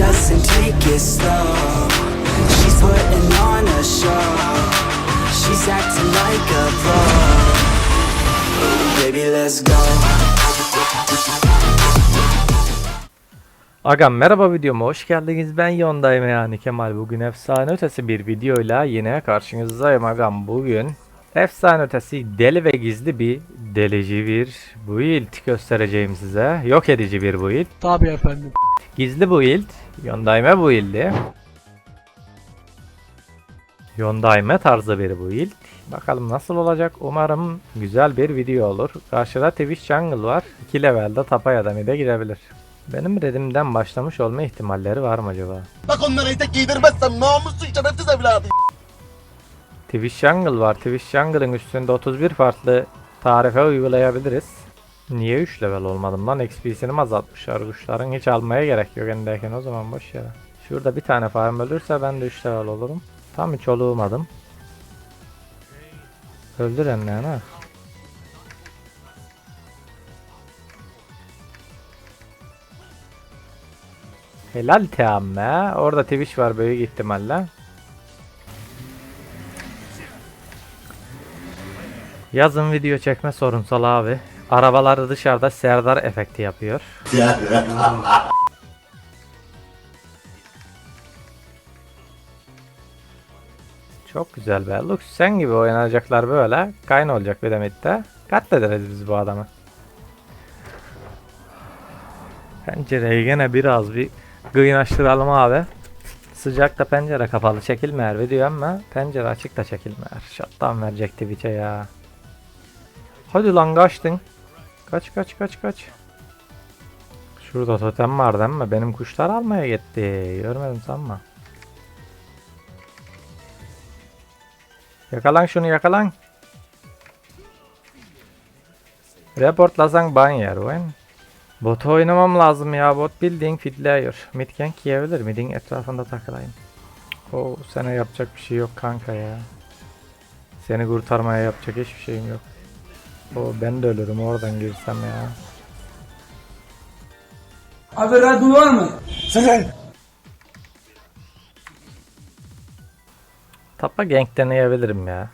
doesn't take it slow. She's putting on a show. She's acting like a pro. Baby, let's go. Agam merhaba videoma hoş geldiniz. Ben Yondayım yani Kemal. Bugün efsane ötesi bir videoyla yine karşınızdayım agam. Bugün efsane ötesi deli ve gizli bir delici bir build göstereceğim size. Yok edici bir build. Tabii efendim. Gizli build. Yondayme build'i. Yondayme tarzı bir build. Bakalım nasıl olacak. Umarım güzel bir video olur. Karşıda Twitch Jungle var. 2 levelde tapa ya da mid'e gidebilir. Benim redimden başlamış olma ihtimalleri var mı acaba? Bak onları etek giydirmezsem namussuz şerefsiz evladı. Twitch Jungle var. Twitch Jungle'ın üstünde 31 farklı tarife uygulayabiliriz. Niye 3 level olmadım lan? XP'sini mi azaltmışlar? Kuşların hiç almaya gerek yok endeyken o zaman boş yere. Şurada bir tane farm ölürse ben de 3 level olurum. Tam hiç olmadım. Öldür enden ha. Helal teamme. Orada Twitch var büyük ihtimalle. Yazın video çekme sorunsal abi. Arabaları dışarıda Serdar efekti yapıyor. Çok güzel be. Lux sen gibi oynayacaklar böyle. Kayn olacak bir demet de. Katlederiz biz bu adamı. Pencereyi gene biraz bir kıynaştıralım abi. Sıcakta pencere kapalı çekilmeyer video ama pencere açık da çekilmeyer. Şattan verecek Twitch'e ya. Hadi lan kaçtın. Kaç kaç kaç kaç. Şurada totem var değil mi? Benim kuşlar almaya gitti. Görmedim sanma. Yakalan şunu yakalan. Reportlasan ban yer oyun. Bot oynamam lazım ya. Bot bildiğin fitliyor. Mid gank yiyebilir. Mid'in etrafında takılayım. O sana yapacak bir şey yok kanka ya. Seni kurtarmaya yapacak hiçbir şeyim yok. O ben de ölürüm oradan girsem ya. Abi radyo var mı? Tapa gank deneyebilirim ya.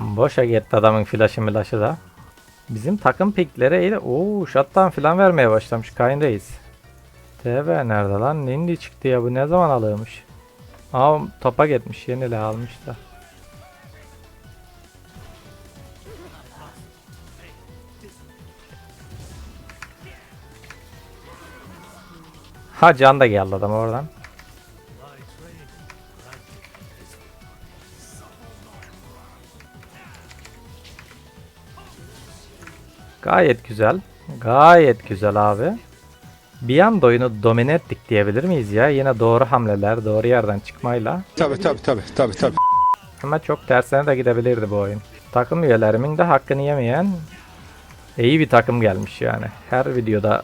Boşa gitti adamın flaşı milaşı da. Bizim takım pikleri iyi de ooo shutdown falan vermeye başlamış Kayn'dayız. TB nerede lan? Nindi çıktı ya bu ne zaman alıyormuş? Aa topa gitmiş yenile almış da. Ha can da geldi adam oradan. Gayet güzel. Gayet güzel abi. Bir anda oyunu domine ettik diyebilir miyiz ya? Yine doğru hamleler, doğru yerden çıkmayla. Tabii tabii tabii tabii tabii. Ama çok tersine de gidebilirdi bu oyun. Takım üyelerimin de hakkını yemeyen iyi bir takım gelmiş yani. Her videoda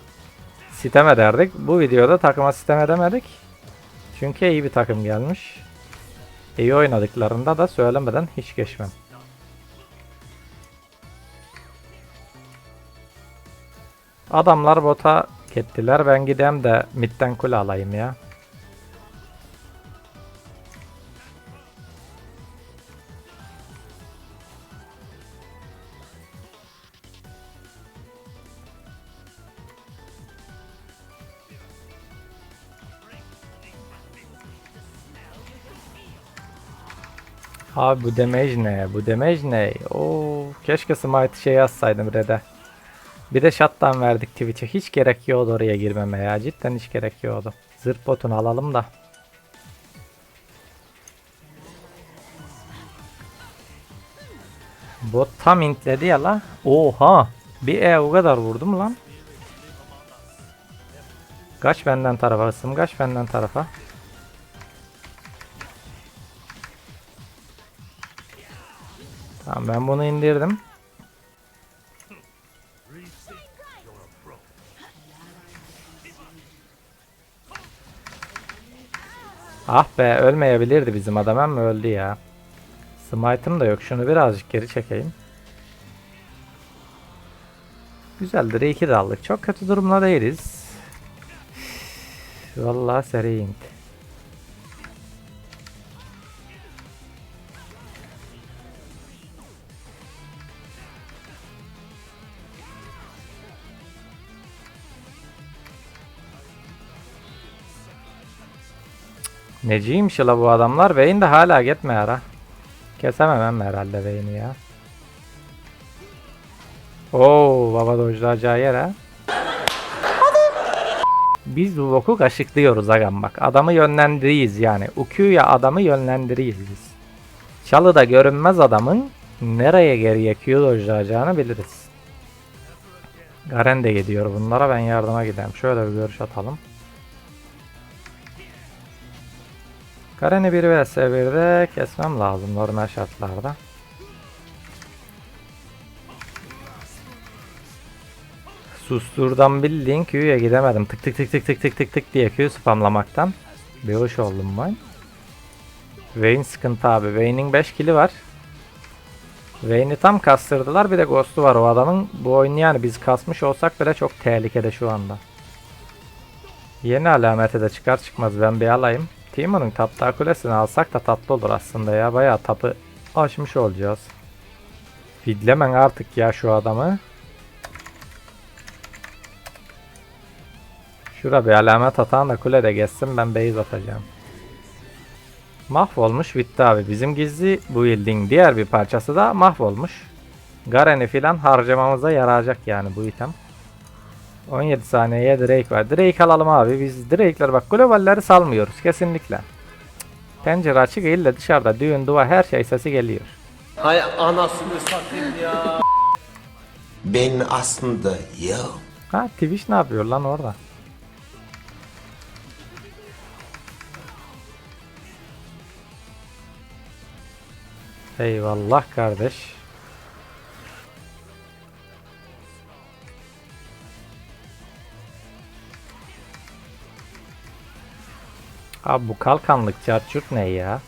sitem ederdik. Bu videoda takıma sitem edemedik. Çünkü iyi bir takım gelmiş. İyi oynadıklarında da söylemeden hiç geçmem. Adamlar bota gittiler. Ben gidem de midden kule alayım ya. Abi bu damage ne? Bu damage ne? Oo, keşke smite şey yazsaydım red'e. Bir de shutdown verdik Twitch'e. Hiç gerek yoktu oraya girmeme ya. Cidden hiç gerek yoktu. Zırh botunu alalım da. Bot tam intledi ya la. Oha. Bir E o kadar vurdum lan. Kaç benden tarafa ısım kaç benden tarafa. Tamam ben bunu indirdim. Ah be ölmeyebilirdi bizim adam ama öldü ya. Smite'ım da yok. Şunu birazcık geri çekeyim. Güzeldir. iyi ki. Çok kötü durumda değiliz. Vallahi seri int. Neciymiş la bu adamlar? Vayne de hala gitme ara. Kesemem hem herhalde Vayne'i ya. Oo baba dojlayacağı yer ha. Biz bu boku kaşıklıyoruz agam bak. Adamı yönlendiriyiz yani. Uku'ya adamı yönlendiriyiz biz. Çalıda görünmez adamın nereye geriye Q dojlayacağını biliriz. Garen de gidiyor bunlara ben yardıma gideyim. Şöyle bir görüş atalım. Garen'i 1 vs 1'de kesmem lazım normal şartlarda. Susturdan bildiğin Q'ya gidemedim. Tık tık tık tık tık tık tık tık diye Q spamlamaktan. Bir hoş oldum ben. Vayne sıkıntı abi. Vayne'in 5 kili var. Vayne'i tam kastırdılar. Bir de Ghost'u var o adamın. Bu oyun yani biz kasmış olsak bile çok tehlikede şu anda. Yeni alameti de çıkar çıkmaz ben bir alayım. Timon'un tapta kulesini alsak da tatlı olur aslında ya. Bayağı tapı aşmış olacağız. Fidlemen artık ya şu adamı. Şura bir alamet atan da kulede geçsin ben base atacağım. Mahvolmuş bitti abi. Bizim gizli build'in diğer bir parçası da mahvolmuş. Garen'i filan harcamamıza yarayacak yani bu item. 17 saniyeye Drake var. Drake alalım abi. Biz Drake'ler bak globalleri salmıyoruz kesinlikle. Pencere açık ille dışarıda düğün duvar her şey sesi geliyor. Hay anasını satayım ya. Ben aslında ya. Ha Twitch ne yapıyor lan orada? Eyvallah kardeş. Abi bu kalkanlık çarçurt ne ya?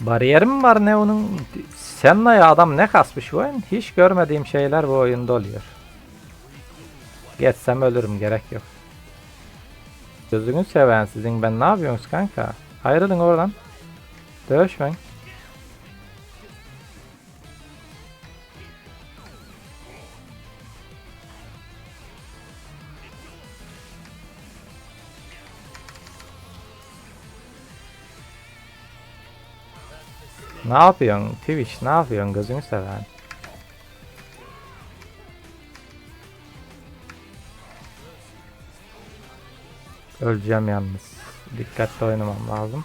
Bariyer mi var ne onun? Senna'ya adam ne kasmış bu oyun? Hiç görmediğim şeyler bu oyunda oluyor. Geçsem ölürüm gerek yok. Gözünü seven sizin ben ne yapıyorsunuz kanka? Ayrılın oradan. Dövüşmeyin. Ne yapıyorsun Twitch? Ne yapıyorsun gözünü seven? Öleceğim yalnız. Dikkatli oynamam lazım.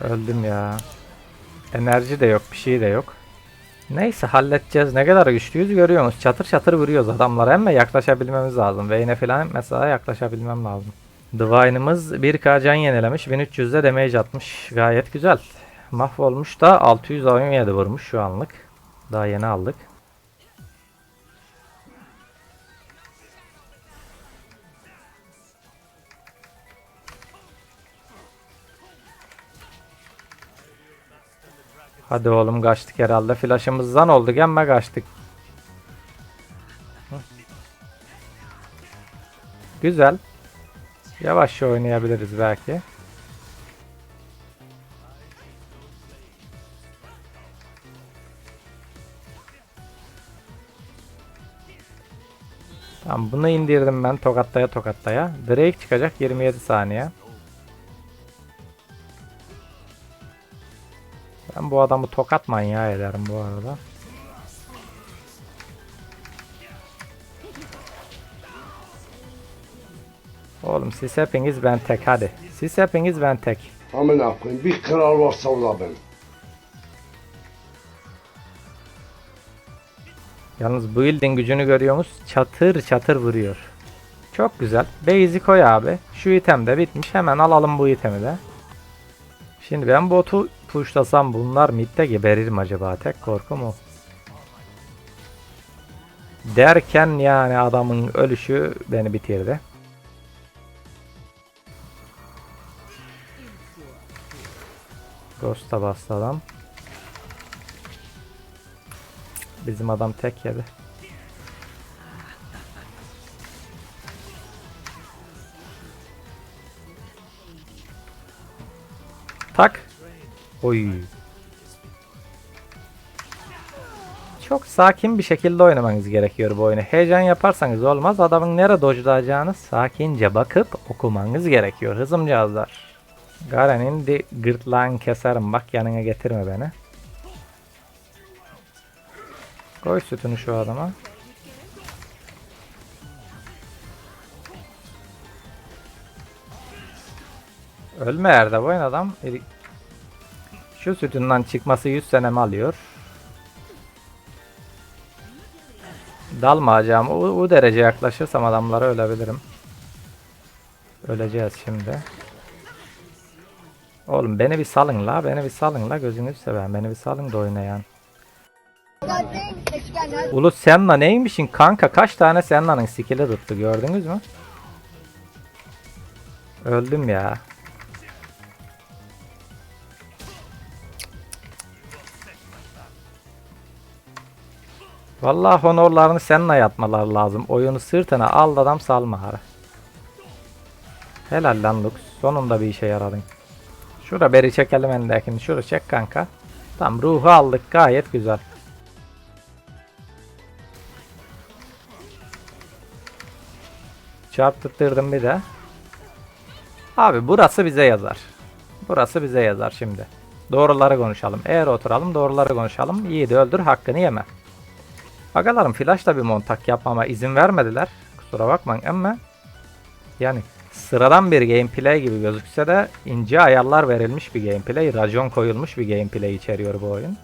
Öldüm ya. Enerji de yok, bir şey de yok. Neyse halledeceğiz. Ne kadar güçlüyüz görüyorsunuz. Çatır çatır vuruyoruz adamlara. Ama yaklaşabilmemiz lazım. Vayne'e falan mesela yaklaşabilmem lazım. Divine'ımız 1k can yenilemiş. 1300'de damage atmış. Gayet güzel. Mahvolmuş da 617 vurmuş şu anlık. Daha yeni aldık. Hadi oğlum kaçtık herhalde. Flash'ımızdan olduk ama kaçtık. Güzel. Yavaşça oynayabiliriz belki. Tamam bunu indirdim ben tokatlaya tokatlaya. Drake çıkacak 27 saniye. Ben bu adamı tokat manyağı ederim bu arada. Oğlum siz hepiniz ben tek hadi. Siz hepiniz ben tek. Amına koyayım bir kral varsa o da ben. Yalnız bu build'in gücünü görüyorsunuz. Çatır çatır vuruyor. Çok güzel. Base'i koy abi. Şu item de bitmiş. Hemen alalım bu itemi de. Şimdi ben botu pushlasam bunlar midde geberir mi acaba? Tek korkum o. Derken yani adamın ölüşü beni bitirdi. Ghost'a bastı adam. Bizim adam tek yedi. Tak. Oy. Çok sakin bir şekilde oynamanız gerekiyor bu oyunu. Heyecan yaparsanız olmaz. Adamın nerede dojlayacağını sakince bakıp okumanız gerekiyor. Hızım. Garen'in de gırtlağını keserim. Bak yanına getirme beni. Koy sütünü şu adama. Ölme yerde bu oyun adam. Şu sütünden çıkması 100 senemi alıyor. Dalmayacağım. O, o derece yaklaşırsam adamlara ölebilirim. Öleceğiz şimdi. Oğlum beni bir salın la. Beni bir salın la. Gözünüzü seveyim. Beni bir salın da oynayan. Ulu Senna neymişin kanka? Kaç tane Senna'nın skill'i tuttu gördünüz mü? Öldüm ya. Vallahi honorlarını seninle yatmalar lazım. Oyunu sırtına al adam salma. Helal lan Lux. Sonunda bir işe yaradın. Şura beri çekelim endekini. Şura çek kanka. Tam ruhu aldık gayet güzel. Çarptırdım bir de. Abi burası bize yazar. Burası bize yazar şimdi. Doğruları konuşalım. Eğer oturalım doğruları konuşalım. Yiğidi öldür hakkını yeme. Agalarım flashla bir montak yapmama izin vermediler. Kusura bakmayın ama yani sıradan bir gameplay gibi gözükse de ince ayarlar verilmiş bir gameplay, racon koyulmuş bir gameplay içeriyor bu oyun.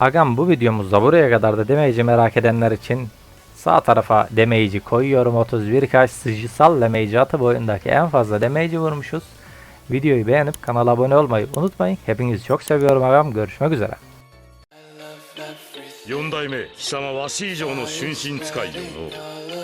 Agam bu videomuzda buraya kadar da damage'i merak edenler için sağ tarafa damage'i koyuyorum. 31 kaç sıcısal damage'i atıp oyundaki en fazla damage'i vurmuşuz. Videoyu beğenip kanala abone olmayı unutmayın. Hepinizi çok seviyorum agam. Görüşmek üzere. 四代目貴様わし以上の春心使いよの